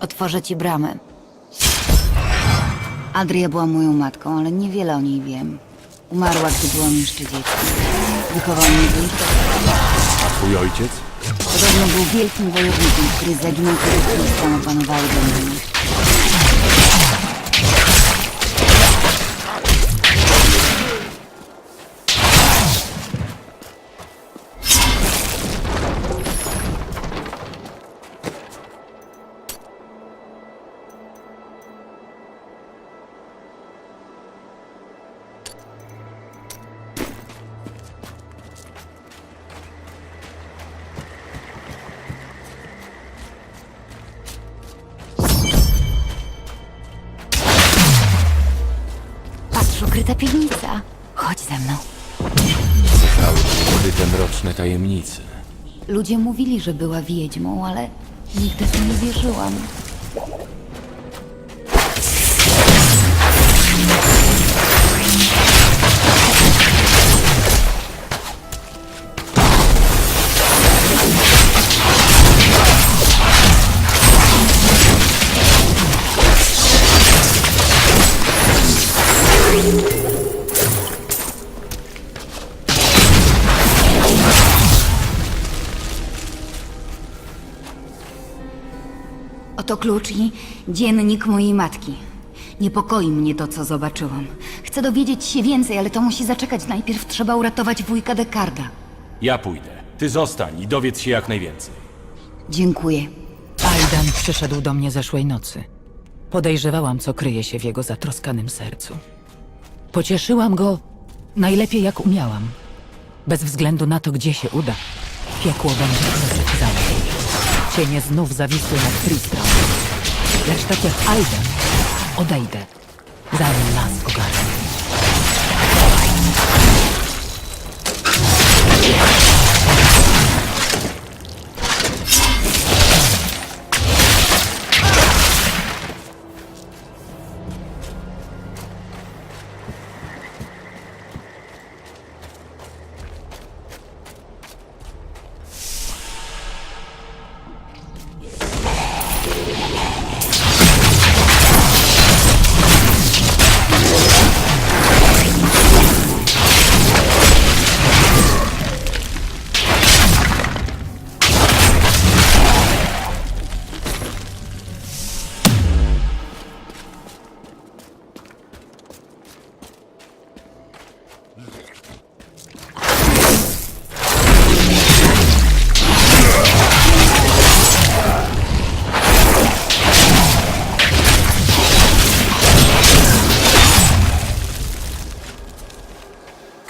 Otworzę ci bramę. Adria była moją matką, ale niewiele o niej wiem. Umarła, gdy byłam jeszcze dzieckiem. Wychował mnie. A twój ojciec? Podobno był wielkim wojownikiem, który zaginął, kiedy Tristan opanowały Londynu. Ukryta piwnica. Chodź ze mną. Słyszały ukryte mroczne tajemnice. Ludzie mówili, że była wiedźmą, ale nigdy w to nie wierzyłam. Oto klucz i dziennik mojej matki. Niepokoi mnie to, co zobaczyłam. Chcę dowiedzieć się więcej, ale to musi zaczekać. Najpierw trzeba uratować wujka Dekarda. Ja pójdę. Ty zostań i dowiedz się jak najwięcej. Dziękuję. Aidan przyszedł do mnie zeszłej nocy. Podejrzewałam, co kryje się w jego zatroskanym sercu. Pocieszyłam go najlepiej jak umiałam. Bez względu na to, gdzie się uda, piekło będzie za. Cienie znów zawisły nad Tristram. Lecz tak jak Aidan, odejdę, zanim las ogarnie.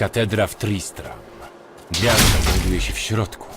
Katedra w Tristram. Gwiazda znajduje się w środku.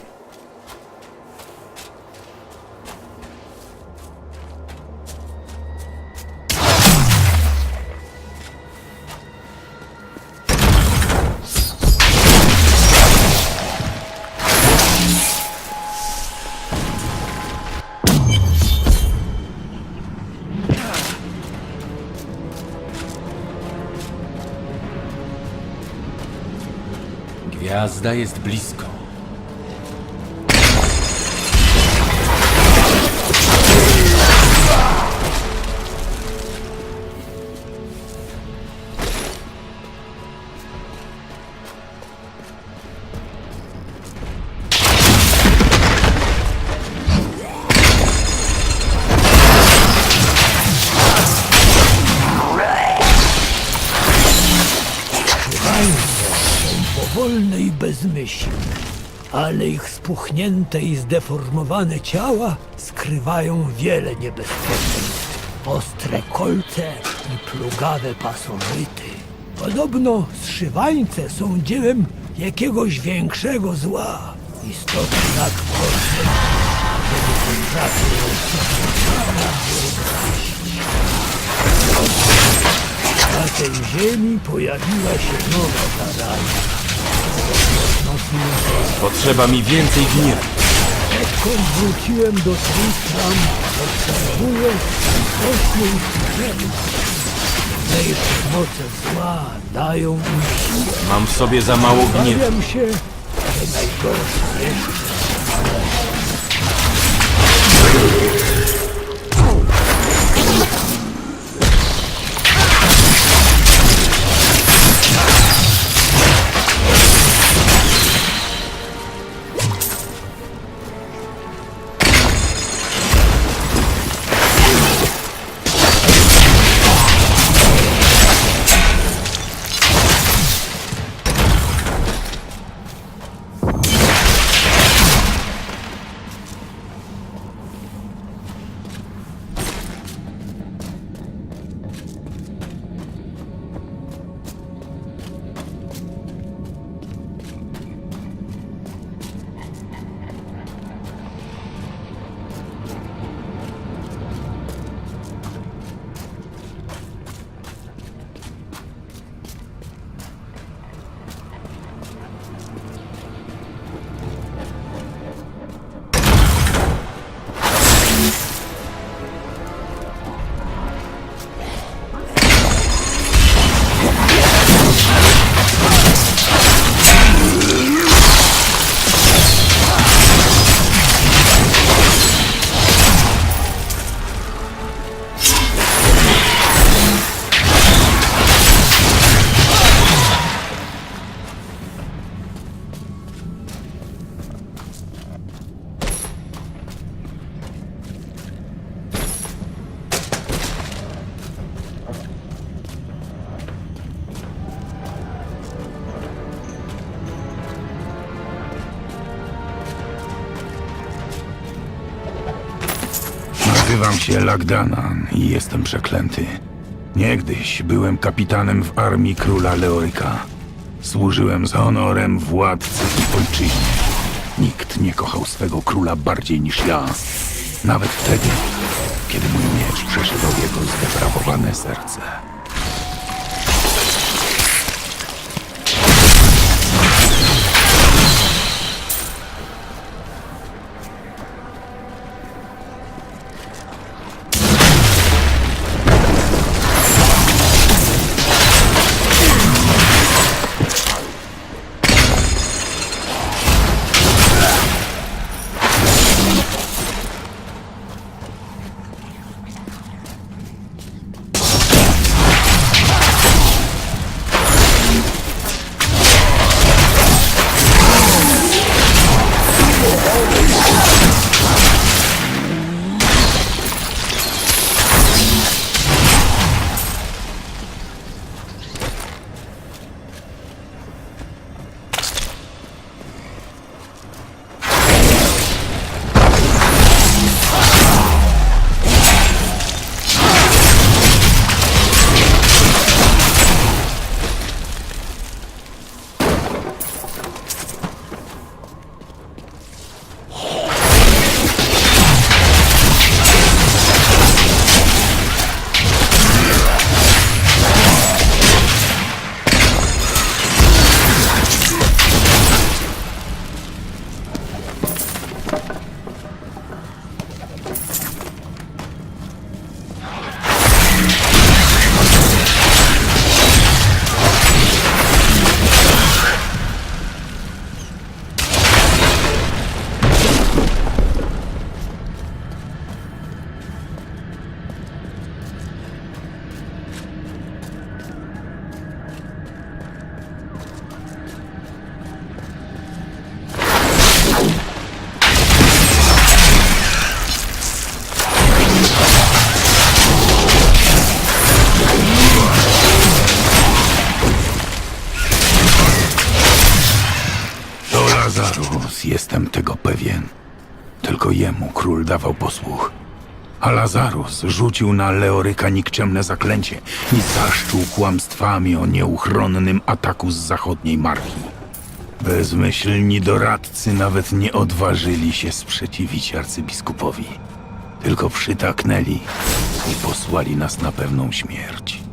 Gwiazda jest blisko. Ale ich spuchnięte i zdeformowane ciała skrywają wiele niebezpieczeństw. Ostre kolce i plugawe pasożyty. Podobno zszywańce są dziełem jakiegoś większego zła. Istoty tak groźne, że nie potrafią sobie Na tej ziemi pojawiła się nowa zaraza. Potrzeba mi więcej gniewu. Odkąd wróciłem do Tristram, obserwuję rośnie ich drzew. Mniejsze moce zła dają im siłę. Mam w sobie za mało gniewu. Obawiam się, że najgorsze. Się Lagdanan i jestem przeklęty. Niegdyś byłem kapitanem w armii króla Leoryka. Służyłem z honorem władcy i ojczyźnie. Nikt nie kochał swego króla bardziej niż ja. Nawet wtedy, kiedy mój miecz przeżywał jego zdeprawowane serce. Jestem tego pewien. Tylko jemu król dawał posłuch. A Lazarus rzucił na Leoryka nikczemne zaklęcie i zaszczuł kłamstwami o nieuchronnym ataku z zachodniej marchi. Bezmyślni doradcy nawet nie odważyli się sprzeciwić arcybiskupowi. Tylko przytaknęli i posłali nas na pewną śmierć.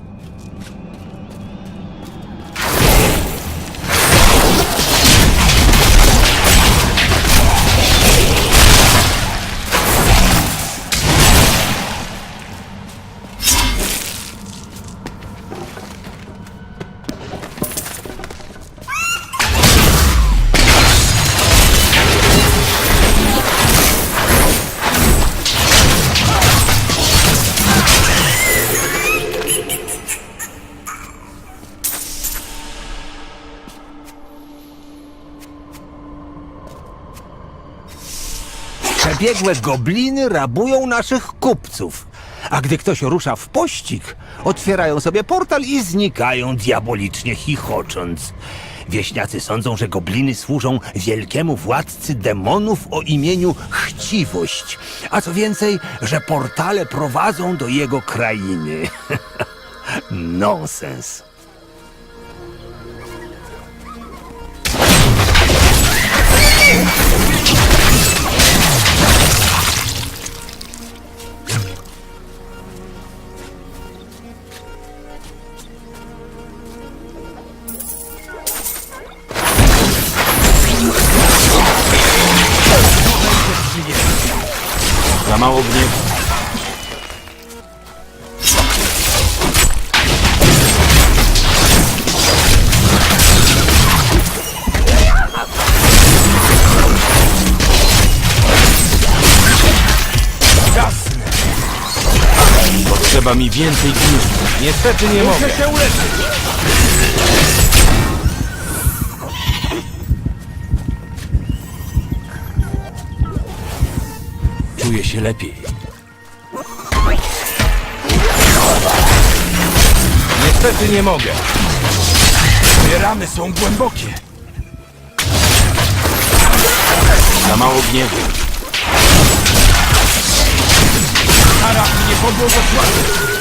Przebiegłe gobliny rabują naszych kupców. A gdy ktoś rusza w pościg, otwierają sobie portal i znikają diabolicznie chichocząc. Wieśniacy sądzą, że gobliny służą wielkiemu władcy demonów o imieniu Chciwość, a co więcej, że portale prowadzą do jego krainy. Nonsens. Potrzeba mi więcej gniewu. Niestety nie mogę. się uleczyć. Czuję się lepiej. Niestety nie mogę. Moje rany są głębokie. Za mało gniewu. Taraf mnie pobłogosławi! Mam w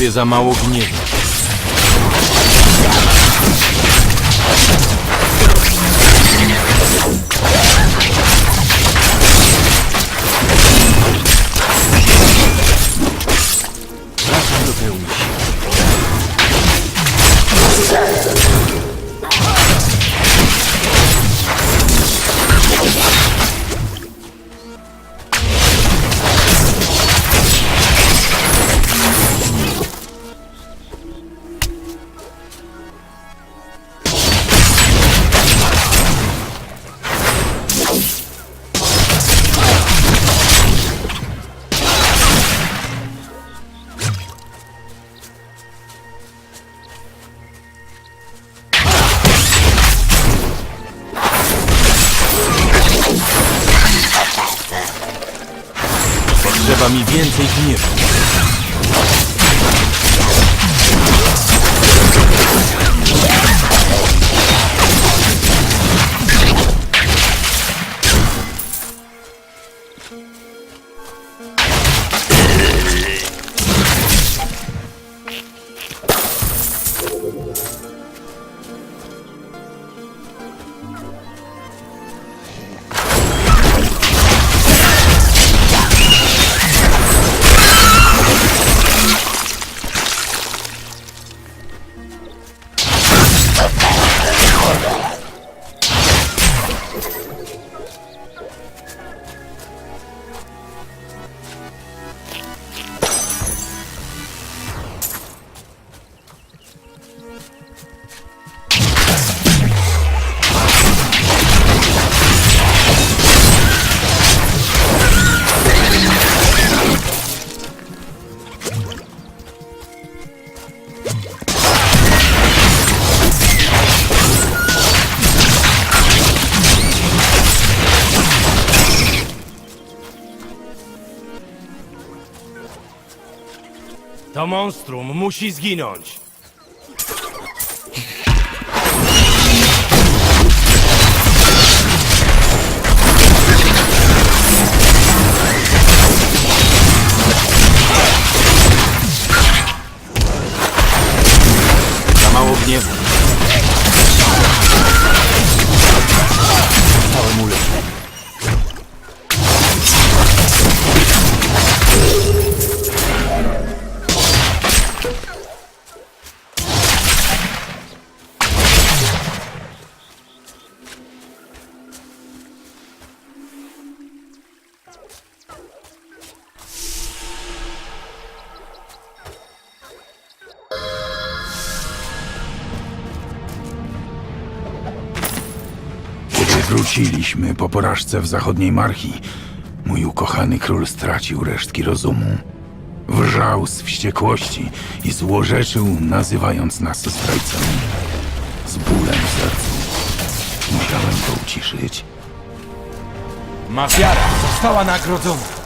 sobie za mało gniewu. To monstrum musi zginąć. Wróciliśmy po porażce w zachodniej Marchi. Mój ukochany król stracił resztki rozumu. Wrzał z wściekłości i złorzeczył, nazywając nas zdrajcami. Z bólem w sercu musiałem go uciszyć. Mafiara została nagrodzona.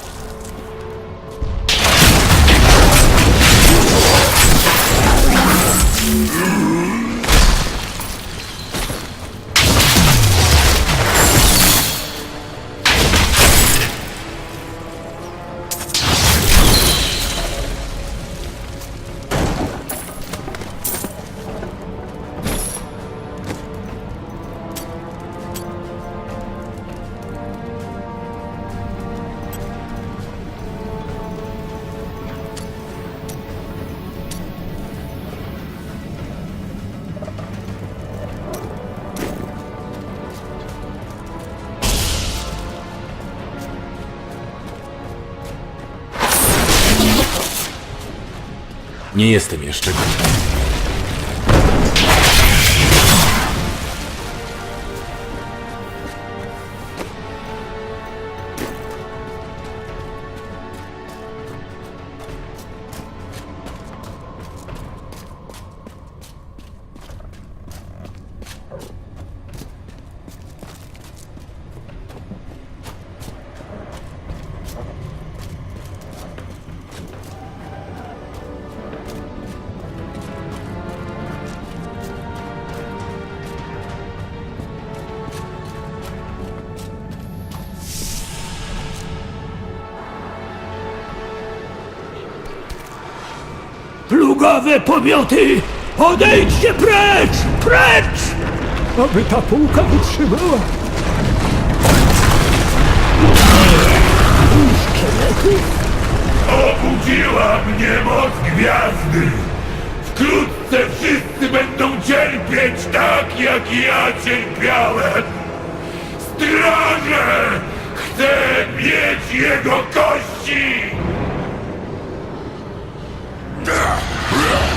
Nie jestem jeszcze gotowy. Plugawe pomioty! Odejdźcie precz! Precz! Aby ta półka wytrzymała. Szkielety? Obudziła mnie moc gwiazdy! Wkrótce wszyscy będą cierpieć tak, jak ja cierpiałem! Straże! Chcę mieć jego kości! Yeah.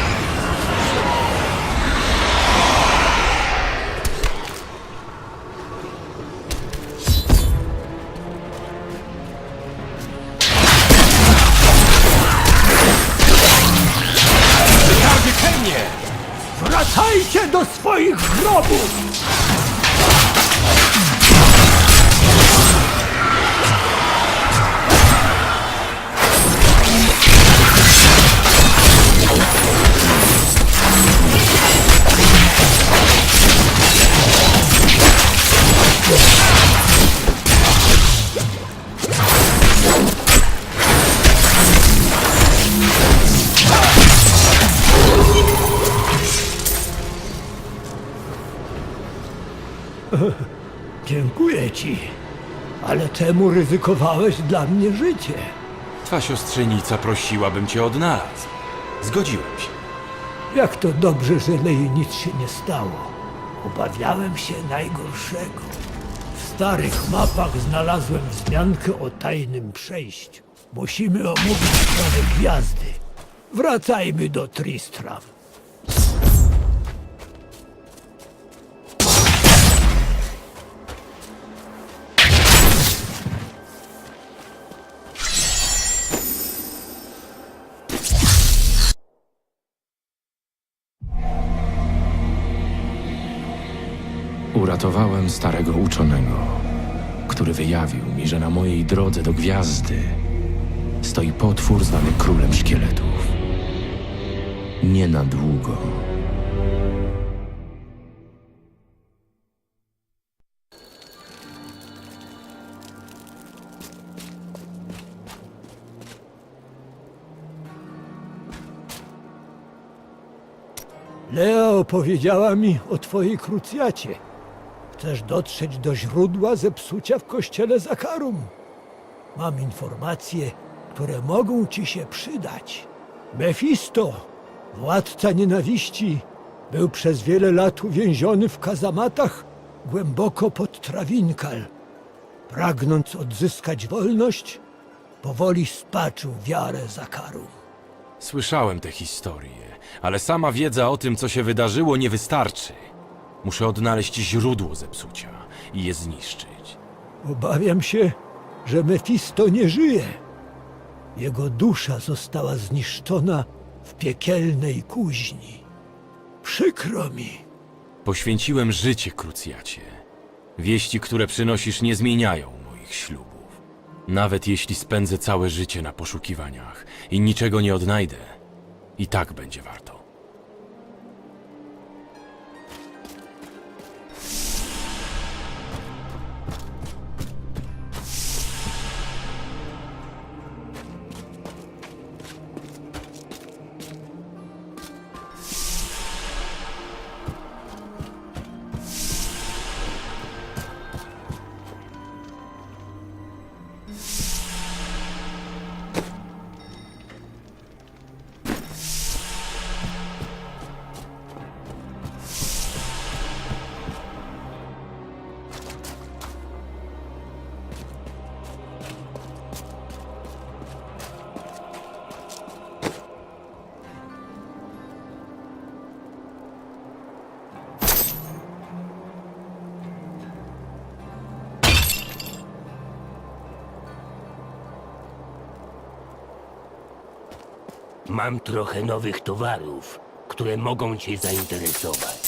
Ale temu ryzykowałeś dla mnie życie. Twa siostrzenica prosiła, bym cię odnalazł. Zgodziłem się. Jak to dobrze, że Lei nic się nie stało. Obawiałem się najgorszego. W starych mapach znalazłem wzmiankę o tajnym przejściu. Musimy omówić sprawę gwiazdy. Wracajmy do Tristram. Uratowałem starego uczonego, który wyjawił mi, że na mojej drodze do gwiazdy stoi potwór zwany królem szkieletów. Nie na długo. Lea opowiedziała mi o twojej krucjacie. Chcesz dotrzeć do źródła zepsucia w kościele Zakarum. Mam informacje, które mogą ci się przydać. Mefisto, władca nienawiści, był przez wiele lat uwięziony w kazamatach głęboko pod Trawinkal. Pragnąc odzyskać wolność, powoli spaczył wiarę Zakarum. Słyszałem te historie, ale sama wiedza o tym, co się wydarzyło, nie wystarczy. Muszę odnaleźć źródło zepsucia i je zniszczyć. Obawiam się, że Mefisto nie żyje. Jego dusza została zniszczona w piekielnej kuźni. Przykro mi. Poświęciłem życie, krucjacie. Wieści, które przynosisz, nie zmieniają moich ślubów. Nawet jeśli spędzę całe życie na poszukiwaniach i niczego nie odnajdę, i tak będzie warto. Mam trochę nowych towarów, które mogą Cię zainteresować.